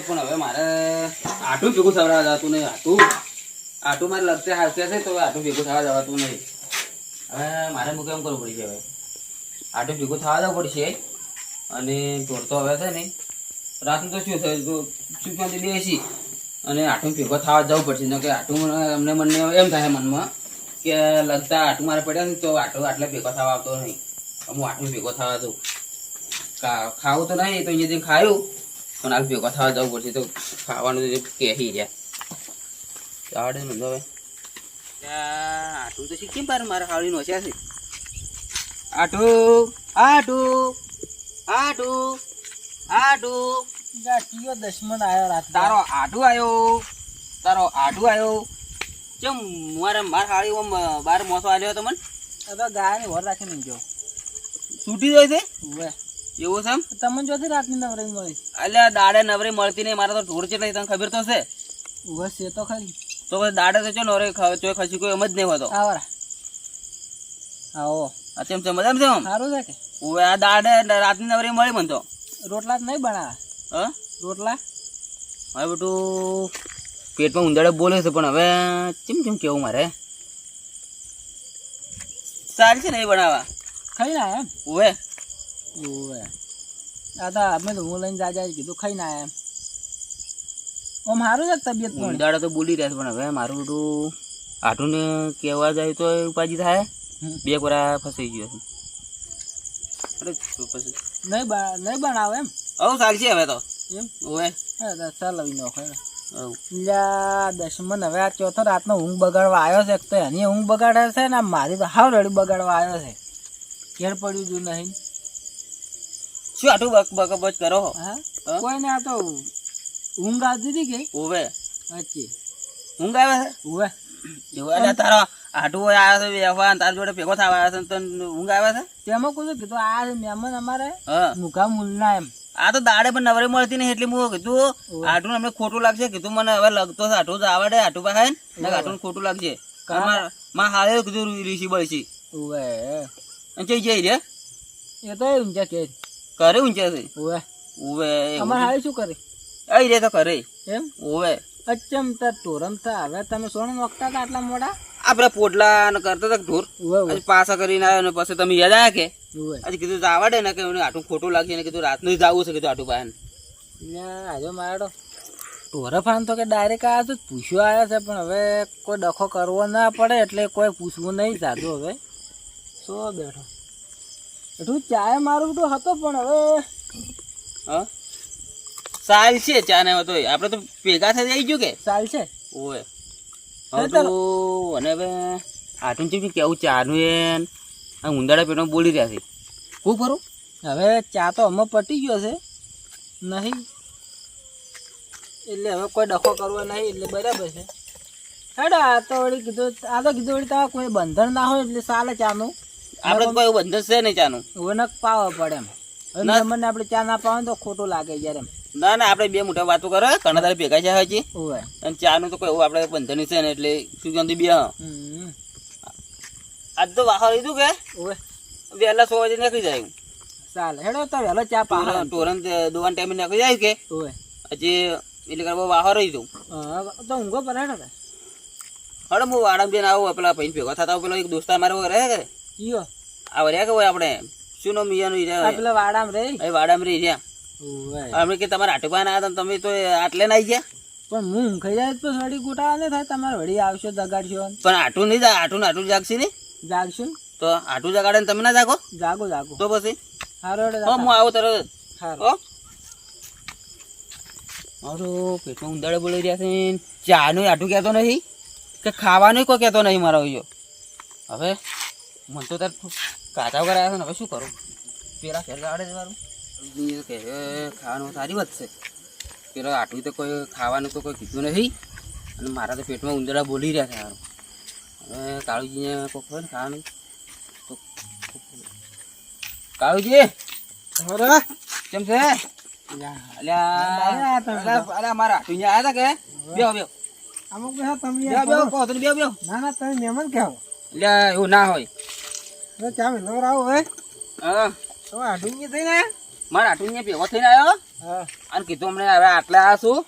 પણ હવે મારે આટું ભેગું થવા જવાતું નહીં, આટું. આટું મારે લગતે હાથે છે, તો આટું ભેગું થવા જવાતું નહીં. હવે મારે મૂકે એમ કરવું પડશે હવે. આટું ભેગું થવા જવું પડશે. અને ચોર તો હવે છે ને રાતનું તો શું થયું? તો ચૂપમાંથી બેસી? અને આટું ભેગો થવા જવું પડશે. ન કે આટું મને- અમને મને એમ થાય મનમાં કે લગતા આટું મારે પડ્યા ને તો આટલો આટલે ભેગો થવા આવતો નહીં. હું આટલું ભેગો થવા દઉં. ખાવું તો નહીં, તો અહીંયાથી ખાયું. આ ભેગો થવા જવું પડશે તો ખાવાનું તો કહી રહ્યા આવડે ને હવે. આટું તો શીખી પાર મારા હાળી નો છે. આટું આટું આટું આટું. કયો દશમન આવ્યો રાત તારો આટું આવ્યો તારો આટું આવ્યો ચમ મારે માર હાળી ઓમ બાર મોસો આલ્યો હતો મને. હવે ગાય ને વર રાખીને ઊંઘ્યો છૂટી જાય છે એવું છે એમ? તમને જોથી રાતની નવરી મળી. અલ્યા દાડે નવરી મળતી નહીં મારે તો ઢોર છે તને ખબર તો છે? બસ એ તો ખરી. તો પછી દાડે તો ચો નવરે ચોય ખસી કોઈ એમ જ નહીં હોતો. આવરા. આવો. આ છે મજામાં છે સારું છે કે? હવે આ દાડે રાતની નવરી મળી મને તો. રોટલા જ નહીં બનાવ્યા હ? રોટલા? હવે બેટું પેટમાં ઉંદાડે બોલે છે પણ હવે ચેમ ચેમ કેવું મારે? સારી છે ને એ બનાવવા? ખાઈ ના એમ. ઓવે તો અમે તો હું લઈને જાજા કીધું ખાઈ ના એમ આમ સારું છે તબિયત પણ દાડા તો બોલી રહ્યા છે પણ હવે મારું બેટું આટું ને કહેવા જાય તો ઉપાજી થાય. બે કોરા ફસાઈ ગયો છે અરે પછી નહીં બા- નહીં બનાવે એમ હવ સારી છે હવે તો એમ ઓવે હા ચાલ આવી નો ખાઈ હવ દશમન હવે આ ચોથો રાતનો ઊંઘ બગાડવા આવ્યો છે તો એની ઊંઘ બગાડે છે ને મારી તો હાવ રડી બગાડવા આવ્યો છે ઘેર પડ્યું જો નહીં શું આટલું બક બક બચ કરો હો? હા? હા? કોઈ ને આ તો ઊંઘ આવતી હતી કે? ઓવે અચ્છી ઊંઘ આવે છે? ઓવે એટલે તારો આટું હોય આવ્યો છે વ્યવહાર તાર જોડે ભેગો થવા આવ્યો છે તને ઊંઘ આવે છે? તેમાં કોઈ કીધું? આ મહેમાન અમારે મુકા મુલના એમ. આ તો દાડે પણ નવરે મળતી નહીં એટલે હું કીધું ઓવે. આટું અમને ખોટું લાગશે. કીધું મને હવે લગતો છે આટું તો આવડે આટું પાસે ને આટું ખોટું લાગશે માં હાલે કીધું ઋષિ બળશી. અને જઈ જઈ રે એ તો કે. કરે ઊંચે? છે ઉવે ઉવે અમાર હાલ શું કરે? અહીં રે તો કરે. એમ? ઓવે અચ્છમ તા ટોરમ તા હવે તમે સોણ નોખતા તા આટલા મોડા? આપડે પોટલા ને કરતા હતા ઢોર ઉવે ઉવે. પાછા કરીને આવ્યો ને પછી તમે યાદ આવ્યા કે? ઉવે. હજી કીધું તો આવડે ને કે આટું ખોટું લાગશે ને કીધું રાતનું જ જવું છે કીધું આટું લ્યા, આજે મારો ટોરફાન તો કે ડાયરેક્ટ આવ્યો તો પૂછ્યો આવ્યા છે પણ હવે કોઈ ડખો કરવો ના પડે એટલે કોઈ પૂછવું નહીં સાધું હવે. સો બેઠો. એટલું ચાય મારું તો હતો પણ હવે. હા? સારી છે ચા ને તો આપણે તો ભેગા થઈ આવી ગયું કે? સારી છે. ઓય. હવે તો અને હવે આઠું ચીમ કેવું ચાનું એન આ ઉંદાડા પેટમાં બોલી રહ્યા છે. હું કરું? હવે ચા તો અમે પટી ગયો છે. નહીં. એટલે હવે કોઈ ડખો કરવો નહીં એટલે બરાબર છે. હેડા આ તો વળી કીધું આ તો કીધું વળી તમારે કોઈ બંધન ના હોય એટલે ચાલે ચાનું. આપણે તો કોઈ બંધન છે નહીં ચાનું. વનક પાવ પડે એમ. મને આપણે ચા ના પાવ તો ખોટું લાગે જયારે એમ. ના ના આપણે બે મોટા વાતો કરે ઘણા તારે ભેગા છે. હજી અને ચા નું તો કોઈ એવું આપણે બંધન છે ને એટલે શું કહેવાય બે આજ તો વાહર લીધું કે? વહેલા સો વાગે નીકળી જાય. ચાલે હેડો તો વહેલો ચા પાવે ટોરન દોવાન ટાઈમે નીકળી જાય કે? હજી એટલે કરવા વાહર રહી દઉં તો ઊંઘો પર હેડો કે. હું વાડામાં બેન આવું પેલા ભાઈ ભેગા થતા પેલો એક દોસ્તાર મારે રહે કે? કયો આ રહ્યા કે આપણે? શું નામ ઈયાનું ઈ રહ્યા? પેલા વાડામ રે એ વાડામ રે ઓવે. આપણે કે તમારે આટુપા આવ્યા તમે તો આટલે ના આવી ગયા? પણ હું ઊંઘાઈ જાય તો સડી ગોટાળા ને થાય. તમારે વળી આવશો જગાડશો પણ આટું નહીં જા આટું આટું જાગશે ને જાગશો તો આટું જગાડે ને તમે ના જાગો? જાગો જાગો. તો પછી? હારો હું આવું તરત હારો. મારો પેટમાં ઉંદાડે બોલી રહ્યા છે ચાનું આટું કહેતો નહીં કે ખાવાનું કોઈ કહેતો નહીં મારો હવે મને તો તાર કાચા વગર આવ્યા છે ને હવે શું કરું? પેલા ફેર ગાડે છે મારું ઈ કે ખાવાનું સારી વાત છે. પેલો આટલું તો કોઈ ખાવાનું તો કોઈ કીધું નથી અને મારા તો પેટમાં ઉંદરા બોલી રહ્યા છે હારું. હવે કાળુજીને કોઈ ખબર ને ખાવાનું. તો કાળુજી હારો કેમ છે? અલ્યા અલ્યા અલ્યા મારા તું અહીંયા હતા કે? બેહો બેહો. અમુક તમે બેહો બેહો કહો તને બેહો બેહો. ના ના તમે મહેમાન કેવો અલ્યા એવું ના હોય. તો ચા મિલો રાવ હવે. હા. તો નહીં થઈને આયા? મારા અહીંયા ભેગો થઈને આવ્યો હા. અને કીધું હમણાં હવે આટલે આશું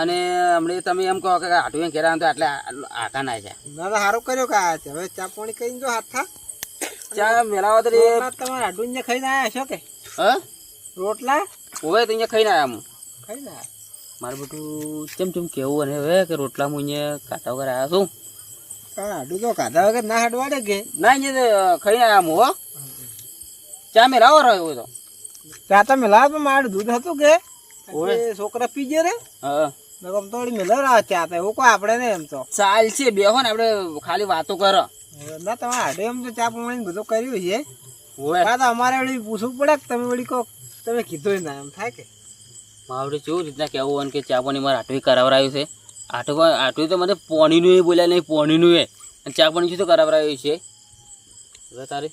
અને હમણે તમે એમ કહો કે આટલું ઘેરા તો આટલે આકા ના છે. ના તો સારું કર્યો કે આ છે. હવે ચા પાણી કહીને જો હાથ થા ચા મેલાવો તો તમારે આડું ને ખાઈને આયા છો કે? હા? રોટલા? હવે તો અહીંયા ખાઈને આવ્યા હું. ખાઈને આયા? મારે બધું ચમ ચમ કેવું અને હવે કે રોટલા હું અહીંયા કાંટા વગર આવ્યા છું. આડું તો કાધા વગર ના હડવાડે કે? ના અહીંયા આવ્યા હું ચા મેલાવો રહ્યો તો. ચા તો મેલા પણ મારું દૂધ હતું કે. છોકરા પીજે રે. હા. તો વળી મેલાવ ચા તો. એવું કોઈ આપણે ને એમ તો. ચાલશે બેહો ને આપણે ખાલી વાતો કરો. ના તમારે હાડે એમ તો ચા પાણી બધું કર્યું છે. હા તો અમારે વળી પૂછવું પડે કે તમે વળી કહો તમે કીધું ના એમ થાય કે? માવડે કેવું રીતના કહેવું હોય ને કે ચા પાણી મારે આટવી કરાવરાયું છે. આટલું આટલું તો મને પોણીનું એ બોલ્યા નહીં પોણીનું એ. અને ચા પાણી શું તો કરાવરાયું છે? તારે.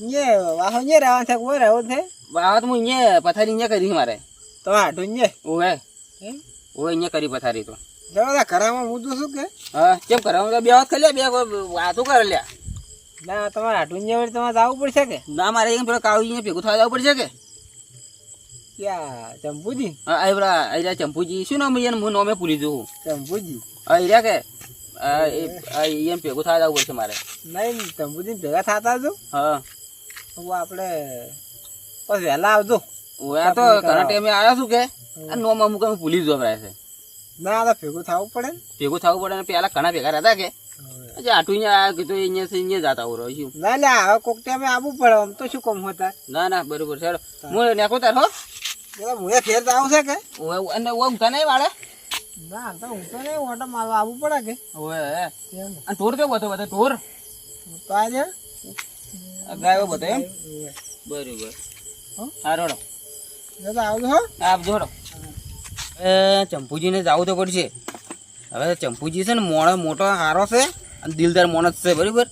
ને વાહો ને રહેવાનું છે કોઈ રહેવું છે વાત હું અહીંયા પથારી અહીંયા કરી મારે. તો હાડું ને ઓવે. અહીંયા કરી પથારી તો. જવા હું તો શું કે? હા કેમ કરાવું બે વાત કરી બે વાતો કરે લ્યા ના તમારે હાડું ને તમારે જવું પડશે કે? ના મારે એમ પેલો કાળું અહીંયા ભેગું થવા જવું પડશે કે? ક્યાં ચંપુજી. શું નામ અહીંયા હું નામે ભૂલી ચંપુજી. કે? ભેગું થવા જવું પડશે મારે. નહીં ચંપુજી ભેગા થતા જો હા. તો આપણે બસ વહેલા આવજો. ઓવે તો ઘણા ટાઈમે આવ્યા છું કે? નોમ અમુક અમે ભૂલી જ વપરાય છે. ના તો ભેગું થવું પડે ભેગું થવું પડે ને પેલા ઘણા ભેગા રહેતા કે? આટું અહીંયા કીધું અહીંયા અહીંયા જતા હું રહ્યો છું ના લે હવે કોક ટાઈમે આવવું પડે આમ તો શું કમ હોતા ના ના બરોબર છે. હું. નાખો તાર હો. પેલા મુએ ફેર તો આવશે કે? ઓય અને ઓવે ઊંઘતા નહીં વાળે? ના તો હું તો નહીં ઓટો મારવા આવવું પડે કે? ઓય અને ટોર કેવો હતો બધો? ટોર તો આજે ગાયો બધો એમ? બરોબર. હારો હા રોડો. આવજો હો. આપજો રોડો. એ ચંપુજીને જવું તો પડશે. હવે ચંપુજી છે ને મોણો મોટો હારો છે અને દિલદાર માણસ છે બરાબર?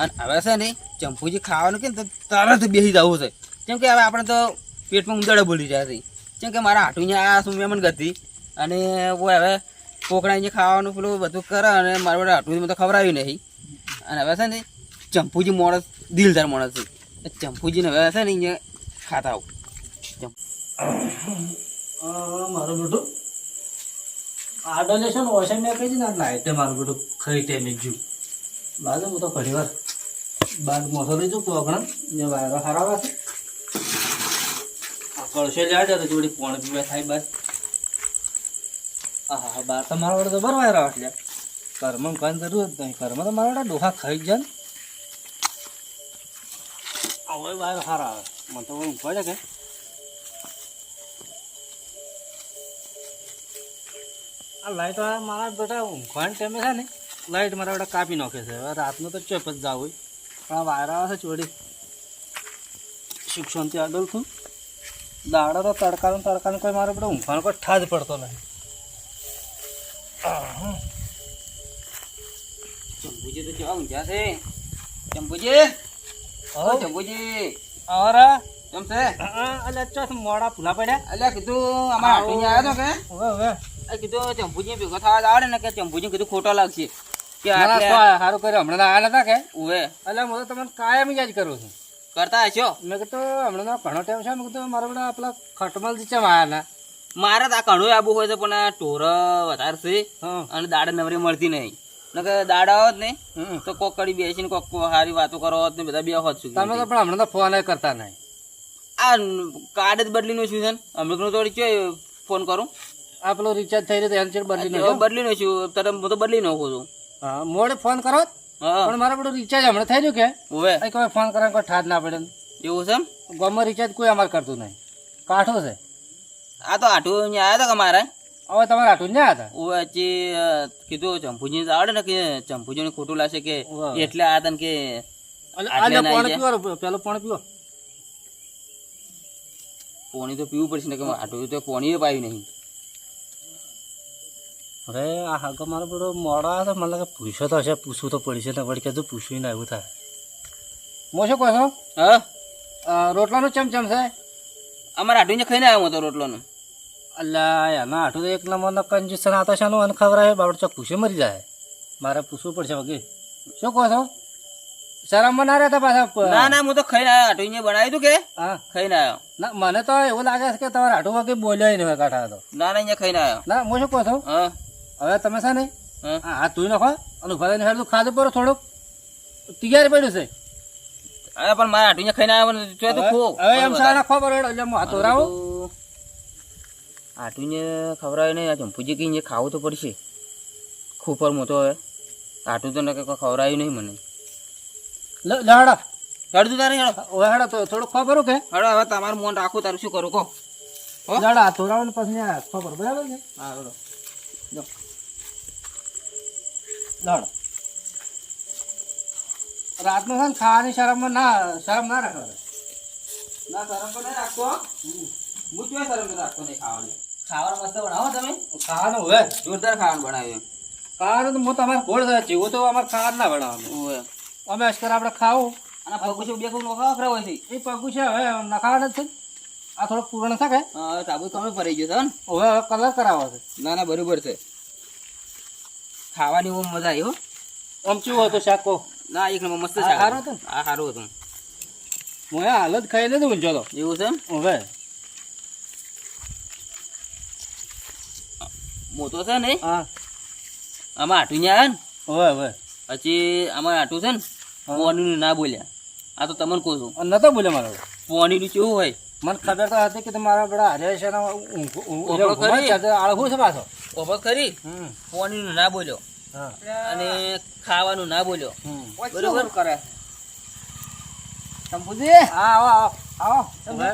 અને હવે છે ને ચંપુજી ખાવાનું કે તરત બેસી જવું છે. કેમ કે હવે આપણે તો પેટમાં ઉંદાડે બોલી જાય છે. કેમ કે મારા હાટું આ શું મેમન ગતી અને હું હવે કોકડા અહીંયા ખાવાનું પેલું બધું કરે અને મારા બધા હાટું મને તો ખવડાવ્યું નહીં અને હવે છે ને ચંપુજી માણસ દિલદાર માણસ છે. ચંપુજીને હવે છે ને અહીંયા ખાતા આવું. મારું બેટું આડલે છે ને મેં કહી દીધું લાઈટે મારું બેટું ખરી ટાઈમે જ્યું બાજુ હું તો ઘણી વાર બાદ મોસો લઈ જઉં કોકણા ને વાયરો હારાવા છે. કળશે લાડે તો જોડી પોણ પીવા થાય બસ. હા હા બાર તો મારા વડે તો બર વાયરો એટલે કર્મ કાંઈ જરૂર જ નહીં ઘરમાં તો મારા વડે ડોહા ખાઈ જાય હવે વાયરો હારા આવે. મને તો ઊંઘ છે કે. આ લાઈટ મારા બેટા ઊંઘવાની ટાઈમે છે ને, લાઈટ મારા બેટા કાપી નાખે છે. હવે રાતનું તો ચોપ જ જાવ હોય. પણ વાયરા આવે છે ચોડી સુખ શાંતિ આગળ છું. દાડો તો તડકાનો તડકાનો કોઈ મારો બધો ઊંઘવાનો કોઈ ઠાજ પડતો નહીં. ચંપુજી તો કેવા ઊંઘ્યા છે? ચંપુજી? ઓ ચંપુજી. અરે કેમ છે? અલ્યા ચોથ મોડા ભૂલા પડ્યા? અલ્યા કીધું અમારા હાટું આવ્યો તો કે? હવે હવે. કીધું ચંપુજી ભેગો થવા આવડે ને કે ચંપુજી કીધું ખોટો લાગશે. કે સારું કર્યું. હમણાં આવ્યા નતા કે? ઉવે. એટલે હું તો તમને કાયમ યાદ કરું છું. કરતા હશો? મેં કીધું હમણાં ઘણો ટાઈમ છે. મેં કીધું મારા બધા આપણા ખટમલથી ચમ આયા મારે તો આ ઘણું આબુ હોય છે પણ આ ટોર વધારે છે અને દાડા નવરી મળતી નહીં. નકર દાડા હોત ને. તો કોક કડી બેસીને કોક સારી વાતો કરો હોત ને બધા બે હોત શું તમે તો પણ હમણાં તો ફોન કરતા નહીં. આ કાર્ડ જ બદલીનું છું છે ને. હમણાં થોડી કયો ફોન કરું. આ પેલો રિચાર્જ થઈ રહ્યો એમ બદલી બદલી નાખ્યો છું તરત હું તો બદલી નાખું છું. હા મોડે ફોન કરો પણ મારા બધું રિચાર્જ હમણાં થઈ રહ્યું કે? હવે કોઈ ફોન કરવાનો કોઈ ઠાજ ના પડે એવું છે? ગામમાં રિચાર્જ કોઈ અમારે કરતું નહીં. કાઠો છે. આ તો આઠું અહીંયા આવ્યા હતા કે મારે હવે તમારે આટલું ના હતા? ઓવે હજી કીધું ચંપુજી આવડે ને કે ચંપુજી ખોટું લાગશે કે એટલે આ તને કે પેલો આટલે પાણી. પીવો પેલું પાણી તો પીવું પડશે ને કે આટું તો પોણી પાયું નહીં. હવે આ હાગો મારો બધો મોડા તો મને લાગે પૂછ્યો તો હશે પૂછવું તો પડશે ને વળી કીધું પૂછ્યું ને એવું થાય. મો શું કહો છો? હા? રોટલાનું ચમચમ છે? અમારે આટું ને ખાઈને આવ્યો હતો રોટલોનું. અલ્લા એના આઠું તો એક નંબરનો કંજૂસન આ છે શાનું અને ખબર આવે બાબડ ચોક પૂછે મરી જાય. મારે પૂછવું પડશે વગી શું કહો છો? શરમમાં ના રહેતા પાછા ના ના હું તો ખાઈને આવ્યો આટું બનાવ્યું તું કે? હા. ખાઈને આવ્યો. ના મને તો એવું લાગે છે કે તમારે હાટુ વાગે બોલ્યો નહીં હોય હતો તો. ના ના અહીંયા ખાઈને આવ્યો. ના હું શું કહો છો? હા. હવે તમે છે ને હા. હાથ ધોઈ નાખો અને ઊભા થઈને હેડું ખાધું પડો થોડુંક. તૈયાર પડ્યું છે. અરે પણ મારે હાટીને ખાઈને આવ્યો ને તો તું ખો. હવે એમ સારા નાખો પડે એટલે હું હાથ ધોરાવું. ને ખવડાવે નહીં આ ચંપુજી કઈ ખાવું તો પડશે. ખૂપર મોટો હવે. આટું તો નકે ખવડાવ્યું નહીં મને. લે લે હેડો. તારે હેડો. તો થોડુંક ખબર કે. હેડો હવે તમારું મન રાખું તારું શું કરું કહો. લડા હેડો ને પછી ખબર બરાબર છે? હા હેડો. હેડો રાતનું છે ને ખાવાની શરમમાં ના શરમ ના રાખો ના શરમ તો નહીં રાખતો હું. ક્યાં શરમ રાખતો નહીં ખાવાની? ખાવાનું મસ્ત બનાવો તમે. ખાવાનું હવે જોરદાર ખાવાનું બનાવ્યું ખાવાનું તો હું તમારે ભોળ થાય જેવું તો અમારે ખાવાનું ના બનાવવાનું. અમે અશ્કર આપણે ખાવું. અને પગું છે બે કોઈ નોખા વખરા હોય છે. એ પગું છે હવે નખાવાના છે. આ થોડોક પૂર્ણ થાય હા તમે ભરાઈ ગયો છે ને. હવે હવે કલર કરાવો છે. ના ના બરોબર છે. ખાવાની બહુ મજા આવી હો. આમ ચેવું હતો શાક ના એક નંબર મસ્ત શાક. સારું હતું? આ સારું હતું. હું એ હાલ જ ખાઈ લીધું ઊંચો તો. એવું છે હવે મોટો છે ને હા. આમાં આટું ન્યા ને? હવે હવે પછી આમાં આટું છે ને હા. પોણીનું ના બોલ્યા. આ તો તમને કહું છું. નતો બોલ્યા મારો પોણીનું કેવું હોય? મને ખબર તો હતી કે તમારા બધા હારે છે ખરી? છે, પાછો. ઓભો કરી? પોણીનું ના બોલ્યો. અને ખાવાનું ના બોલ્યો. બરોબર? કરે? શંભુજી? હા આવો આવો. આવો હવે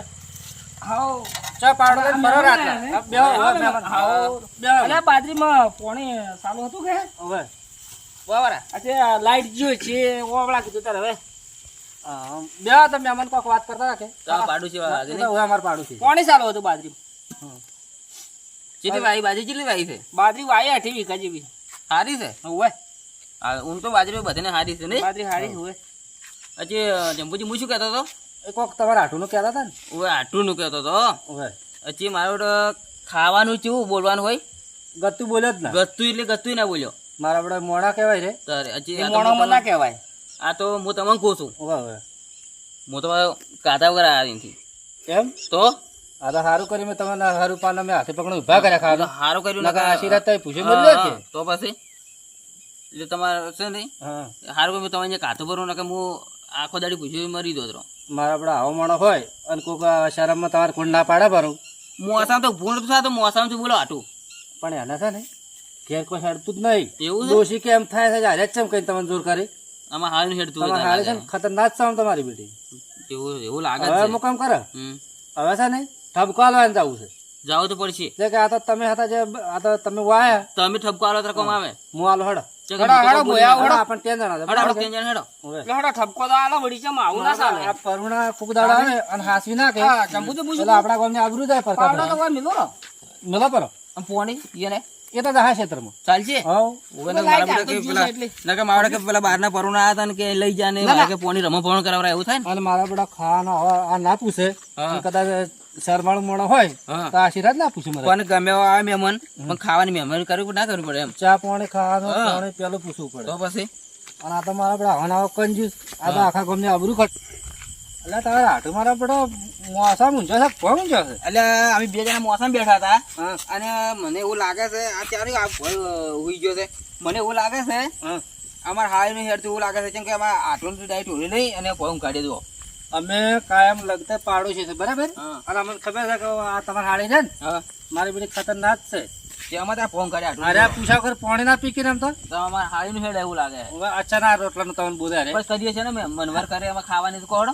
ચા પાડો તો ફરો રાતના. બેહો હવે મહેમાન. આવો. બેહો. અલ્યા બાજરીમાં પાણી ચાલુ હતું કે? હવે બરાબર આજે લાઈટ જ્યો છે ઓવળા કીધું તારે હવે. બેહો તમે કોક વાત કરતા કે તો આ પાડું છે વાગે એ નહીં? હવે અમારે પાડું છે પાણી હતું બાજરી? કેટલી વાઈ બાજરી કેટલી વાઈ છે? બાજરી વાય અઢી વીઘા જેવી. સારી છે? હોય હા તો બાજરી બધાને સારી છે નહીં? બાજરી હારી હોય હજી જંબુજી હું શું કહેતો હતો? એ કોક તમારા હાટુનું કહેતા હતા ને? હવે નું કહેતો હતો હવે હજી મારો ખાવાનું કેવું બોલવાનું હોય? ગતું બોલ્યો જ ના. ગતું એટલે ગતું ના બોલ્યો. મારા બધા મોણા કહેવાય રે. તારે હજી મોણોમાં ના કહેવાય. આ તો હું તમને કહું છું. હવે. હું તો કાધા વગર આવ્યા નથી. એમ તો? આ તો સારું કરી મેં તમને હારું પાન મેં હાથે પકડી ઊભા કર્યા ખાવા. સારું કર્યું નકર- આશીર્વાદ તો પૂછ્યું હા, મળ્યો છે તો પછી? એટલે તમારે છે ને? સારું કર્યું તમે અહીંયા કાધું ભરું નકર હું આખો દાડી પૂછ્યું મરી દો મારા આપણે આવો માણો હોય અને કોઈક શરમમાં તમારે કોણ ના પાડે ભરું. મોસામ તો ભૂણ તો તો મોસામ બોલો આટું. પણ એના છે ને ઘેર કોઈ હડતું જ નહીં. એવું છે? દોષી કેમ થાય છે હારે જ ચમ કઈ તમને જોર કરી. આમાં હાલ હેડતું હોય તમારે તાર છે ને? ખતરનાક છે આમ તમારી બેટી. એવું એવું લાગે છે. હવે મુકામ કરે? હવે છે ને ઠપકો હાલવા જવું છે. જાવ તો પડશે. જે કે આ તો તમે હતા જે આ તો તમે વાયા તમે ઠપકો આલો તો કોમ આવે? હું હાલો હડ. એટલે ચમ આવું ના ચાલે આ પરુણા ફૂગદાડા આવે અને હાસવી નાખે. હા જંબુ તો પૂછું એટલે આપણા ગામની આબરૂ જાય મિલો. પરો આમ પોણી ઈને એ તો જહા ક્ષેત્રમાં. ચાલશે? તો મારા કે પેલા બહારના પરુણા હતા ને કે લઈ જા ને કે પોણી રમો ભણ કરાવરા એવું થાય ને? અને મારા બધા ખાવાનો આ ના પૂછે. કદાચ શરમાળું મોણો હોય તો આશીર્વાદ ના પૂછે મારે. કોને ગમે આ મહેમાન પણ ખાવાની મહેમાન કરવી ના કરવું પડે એમ. ચા પાણી ખાવાનું. પાણી પેલું પૂછવું પડે. તો પછી? અને આ તો મારા બધા આવા કંજુસ આ તો આખા ગમને અબરું કટ એટલે તારે હાટુ મારા બધા મોસા મૂંઝો છે કોણ મૂંઝો છે. એટલે અમે બે જણા મોસમ બેઠા હતા અને મને એવું લાગે છે આ ત્યારે આ ભય હુઈ ગયો છે. મને એવું લાગે છે અમારા હાયનું હેરતું એવું લાગે છે કેમ કે અમારે આટલું ડાયટ હોરી નહીં અને ભય કાઢી દો અમે કાયમ લગતા પાડો છે બરાબર? અને અમને ખબર છે કે આ તમારે હાડી છે ને? મારી બધી ખતરનાક છે. તેમાં ત્યાં ફોન કર્યા મારે અરે આ પૂછા વગર પાણી ના પી કે એમ તો? અમારે હાડી નું હેડ એવું લાગે. અચાનક રોટલાનું તમને બોધા રે બસ કરીએ છે ને મેં મનવર કરે એમાં ખાવાની તો કોડ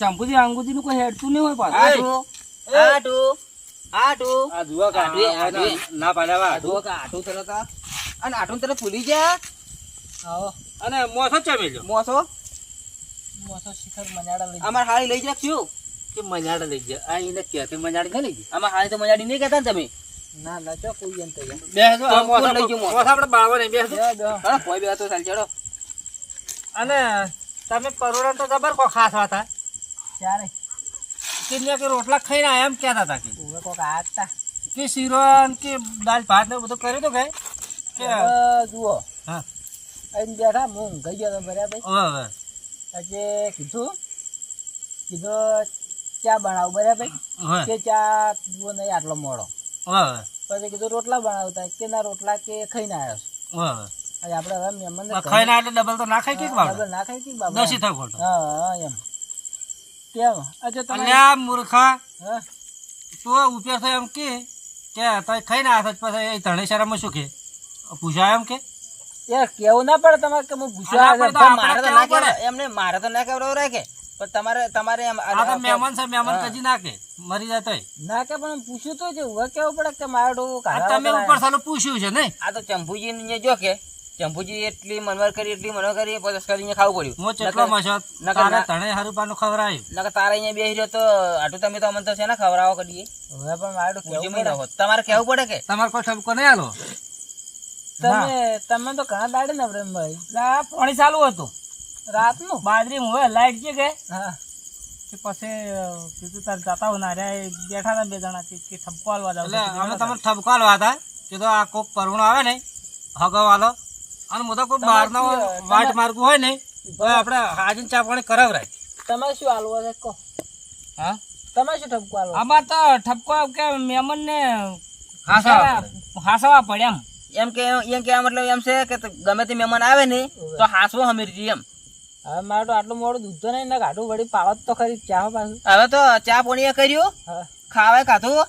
ચંપુજી અંગુજી નું કોઈ હેડતું નહીં હોય પાછું. આટું આટું આટું આ જુઓ કા આટું. ના પાડ્યા જુઓ કા આટું તરત આ. અને આટું તરત ભૂલી ગયા. અને મોસો ચમી લ્યો. મોસો? મોસો શિખર મજાડા લઈ અમાર હાળી લઈ જા શું? કે મજાડા લઈ જાય આ એને કે કે ન લઈ જાય અમાર હાળી તો મજાડી નહીં કહેતા તમે? ના ના ચો કોઈ એમ તો બેસજો તો આ મોસો લઈ ગયું મોસો? મોસો આપણે બાળવા નહીં બેસો હા કોઈ બે તો ચાલ ચડો. અને તમે પરોડા તો જબર કો ખાસ હતા કિન્યા કે રોટલા ખાઈને આયા એમ કહેતા હતા કે. કોક આવતા કે શીરો કે દાળ ભાત ને બધું કર્યું તો કઈ કે જુઓ. હા. અહીં બેઠા હું ઊંઘાઈ ગયો તો બરાબર. હવે પછી કીધું કીધું ચા બનાવ બરાબર? કે ચા પીવો નહીં આટલો મોડો. પછી કીધું રોટલા બનાવતા કે ના રોટલા કે ખાઈને આવ્યો આપણે હવે મહેમાન ખાઈ ના એટલે ડબલ તો ના ખાઈ કે ડબલ ના ખાઈ કે બાબા નસી થાય હા એમ. કેમ? તમે અલ્યા મૂર્ખા. તો ઉપર થાય એમ કે કે તઈ ખાઈને આવ્યા છો પછી એ ધણે શરમમાં શું કે? પૂછાય એમ કે? યાર કેવું ના પડે તમારે કે હું પૂછવા અલા, આવ્યો પણ છું. તો મારે તો ના કેવું એમને મારે તો ના કહેવડાવું રાખે. પણ તમારે તમારે એમ આ તો મહેમાન છે મહેમાન. કજી ના કે મરી જાય તોય ના કે પણ પૂછ્યું તો છે હવે કેવું પડે કે મારો ડોકો તમે ઉપર સાલું પૂછ્યું છે નહીં આ તો ચંપુજી ને જો કે ચંપુજી એટલી મનવર કરી એટલી મનવર કરી પછી કરીને ખાવું પડ્યું. ચેટલો નકર- મશો તારે તણે હારું પાનું ખવડાવ્યું નકર તારે અહીંયા બેસી રહ્યો તો આટલું તમે તો અમને તો છે ને ખવરાવો કરીએ હવે પણ મારો કેવું પડે? તમારે કેવું પડે કે? તમારે કોઈ ઠપકો નહીં આલો? તમે તમે તો ઘણા દાડે ને ભાઈ પાણી ચાલુ હતું. રાતનું? બાજરી હવે લાઈટ છે કે? હા. પછી કીધું તાર જતા હું નારે બેઠા હતા બે જણા કે કે ઠપકો હાલવા જાવ. અમે તમને ઠપકો હાલવા હતા. કીધું આ કોક પરુણો આવે ને હગો વાલો અને હું કોઈ બહારનો વાટ માર્ગું હોય ને તો આપણે હાજીને ચા પાણી કરાવરાય. તમે શું હાલવો છે કહો. હા? તમે શું ઠપકો હાલવો? આમાં તો ઠપકો કે મેમન ને હાસવા પડે એમ. કે એમ કે મતલબ એમ છે કે ગમે તે મહેમાન આવે ને તો હાસવો હમીરજી એમ. હવે મારે તો આટલું મોડું દૂધ તો નહીં ને ગાડું વળી પાવત તો ખરી ચા પાછું. હવે તો ચા પાણી એ કર્યું ખાવે ખાવાય ખાધું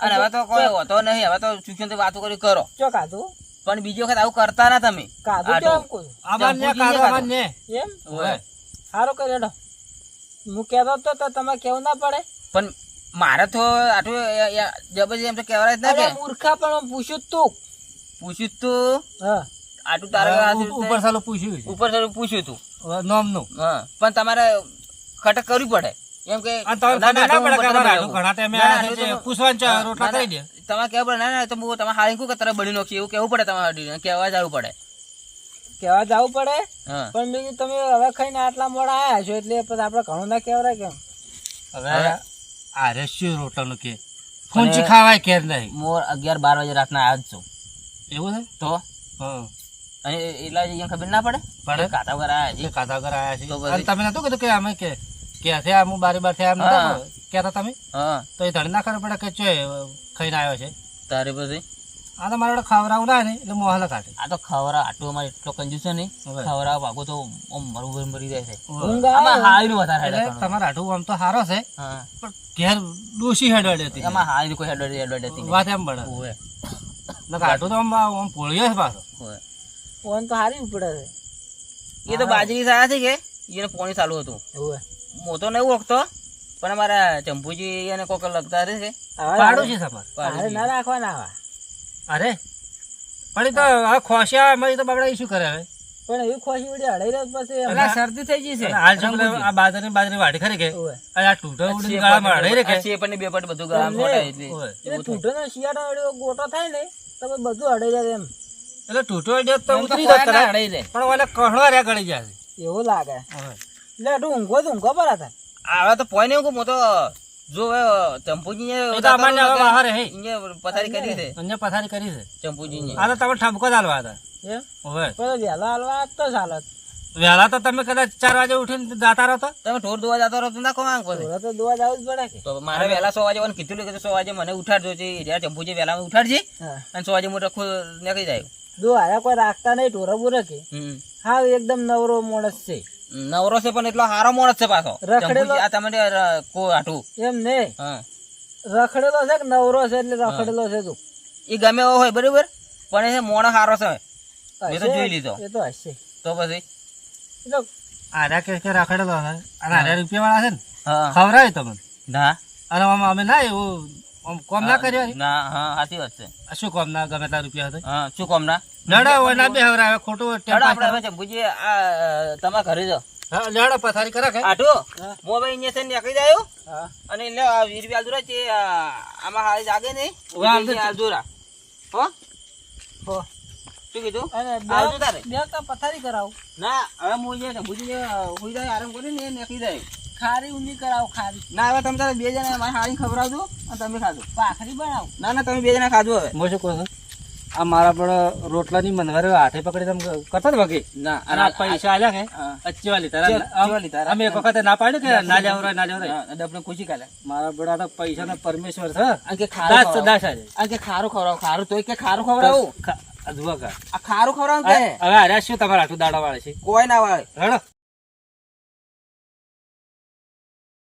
અને હવે તો કોઈ હોતો નહીં હવે તો શિક્ષણ વાતો કરી કરો. ચો કાધું પણ બીજી વખત આવું કરતા ના તમે. કાધું આટલું. કેમ કોઈ? આમાં ને કાઢો, આમાં ને. એમ? ઓય. સારું કરી હું કહેતો તો તો તમે કેવું ના પડે. પણ મારે તો આટલું જબરજસ્ત એમ તો કહેવાય જ ના કે. મૂર્ખા પણ પૂછ્યું તું. પૂછ્યું તું. હા. આટલું તારે ઉપર સાલું પૂછ્યું ઉપર સારું પૂછ્યું તું. હવે નોમનું. હા પણ તમારે ખટક કરવી પડે. એમ કે આયા રોટલા કરી દે. તમારે કહેવું પડે ના ના તો હું તમારે હારી કે તારે બળી નાખી એવું કેવું પડે તમારે હારી જવું પડે. કહેવા જવું પડે? પણ બીજું તમે હવે ખાઈને આટલા મોડા આવ્યા છો એટલે પછી આપણે ઘણું ના કહેવાય કેમ હવે આરે શું રોટલાનું કે? ફૂંચી ખાવાય કેર નહીં? મોર અગિયાર બાર વાગે રાતના આવ્યા જ છું. એવું છે? તો? હા. અને એટલા અહીંયા ખબર ના પડે? પડે? કાતા વગર આવ્યા છે. કાતા વગર આયા છે. તમે નતું કીધું કે અમે કે કે આમ બારી બાર થયા એમ હા. કહેતા તમે? હા. તો એ ધણી ના ખબર પડે કે ચોય ખાઈને આવ્યો છે. તારે પછી? આ તો મારે ખવરાવ ખાવડાવું ના ને એટલે મોહલા કાઢે આ તો ખવરા આટલું અમારે એટલો કંજૂસ છે ને હવે. ખવરા ભાગો તો આમ મરું ભરી મરી જાય છે. ઊંઘ આવે. વધારે એટલે તમારા આઠું આમ તો સારો છે હા. પણ ઘેર ડોશી હેડવાડી હતી એમાં હારી કોઈ હેડો હેડો હતી નહીં. વાત એમ પડે ઓવે, નકર આઠું તો આમ આમ પોળ્યો છે પાછો. ઓવે. ફોન તો હારી પડે છે. એ તો બાજરી સારા છે કે? એને પોણી ચાલુ હતું. એવું હું તો નહીં ઓળખતો પણ અમારા ચંપુજી અને કોક લગતા રહે છે. પાડું છે સફર હારે ના રાખવાના આવા. અરે પણ તો આ ખોસ્યા એમાં તો બાબડા શું કરે હવે? પણ એવી ખોશી વળી અડાઈ રહ્યો પછી એમ. શરદી થઈ ગઈ છે. હાલ પેલા આ બાજરી બાજરી વાડી ખરી કે? આ ટૂંટો ઉડીને ગાળામાં અડાઈ છે પણ બે પટ બધું ગળામાં ખોટાય એટલે. એટલે ઠૂંઠોનો શિયાળો ગોટો થાય ને તો બધું અડાઈ જાય એમ. એટલે તૂટો અડ્યો તો ઉતરી જતો અડાઈ જાય. પણ ઓલે કહણો રે ગળી જાય એવું લાગે. હવે. ઊંઘો તો ઊંઘો પર હતા આવા તો પોઈ નહીં હું તો જો ચંપુજી એ તો અમારને હવે બહાર હે. પથારી કરી છે. અન્ય પથારી કરી છે. ચંપુજી આ તો તમે ઠપકો જ હતા. હવે વહેલા હાલવા તો ચાલત વહેલા તો તમે કદાચ ચાર વાગે ઉઠીને જતા રહો તો? તમે ઢોર દોવા જતો રહો તો નાખો આંખ પછી તો દોવા જવું જ પડે તો મારે વહેલા સો વાગે કીધું કે સો વાગે મને ઉઠાડજો છે ચંપુજી વહેલા ઉઠાડજે અને સો વાગે મોટો ખુદ નીકળી જાય આયા કોઈ રાખતા નહીં ઢોરા બોરે કે. હા એકદમ નવરો માણસ છે. નવરો છે પણ એટલો હારો માણસ છે પાછો. રખડેલો- આ તમને કો આટું એમ ને? રખડેલો છે કે નવરો છે એટલે રખડેલો છે તું. એ ગમે એવો હોય બરોબર? પણ એ મોણો હારો છે. મેં તો જોઈ લીધો. એ તો હશે. તો પછી? એટલે કે કે રખડેલો છે. અને આર્યા રૂપિયા વાળા છે ને? ખવરાય તમને ના. અને અમે ના એવું કોમ ના કર્યો ના હા સાચી વાત છે. શું કોમ ના ગમે એટલા રૂપિયા હતા હા શું કોમ ના? લડો હોય ના બે હવે ખોટું ચાલો આપણે હવે ચંપુજી આ તમારા ઘરે જો. હા, લડો પથારી કરે કે? આટો મોબાઈલ અહીંયા છે ને નીકળી જાયો હા. અને લે આ વીર રૂપિયા દુરા છે આમાં હાલ જાગે નહીં. હવે એટલે આલદુરા હો? હો. શું કીધું? આવજો તારે. બે તો પથારી કરાવું. ના હવે હું જે ચંપુજી હોય જાય આરામ કરીને નીકળી જાય. ખારી ઊંધી કરાવો ખારી. ના હવે તમે તારે બે જણા મારે હારી ખવડાવજો અને તમે ખાજો. પાખરી બનાવો. ના ના તમે બે જણા ખાજો હવે. હું શું કહું છું? આ મારા પણ રોટલાની મનવારે આઠે પકડી તમે કરતા ને વગે ના અને આ પૈસા આલ્યા કે? હા. વાલી તારા. વાલી તારા. અમે એક વખત ના પાડ્યું કે ના લેવરાય ના લેવરાય? હા, ડબને ખુશી કાલે. મારા બડા તો પૈસા ના પરમેશ્વર છે આ કે ખારો દાસ ખવડાવો. દાસ આજે. આ કે ખારું ખવડાવો ખારો તોય કે ખારું ખવડાવું. અધવા આ કા આ ખારું ખવડાવો કે? હવે આ શું તમારા આટલું દાડા વાળે છે? કોઈ ના વાળે. રડો.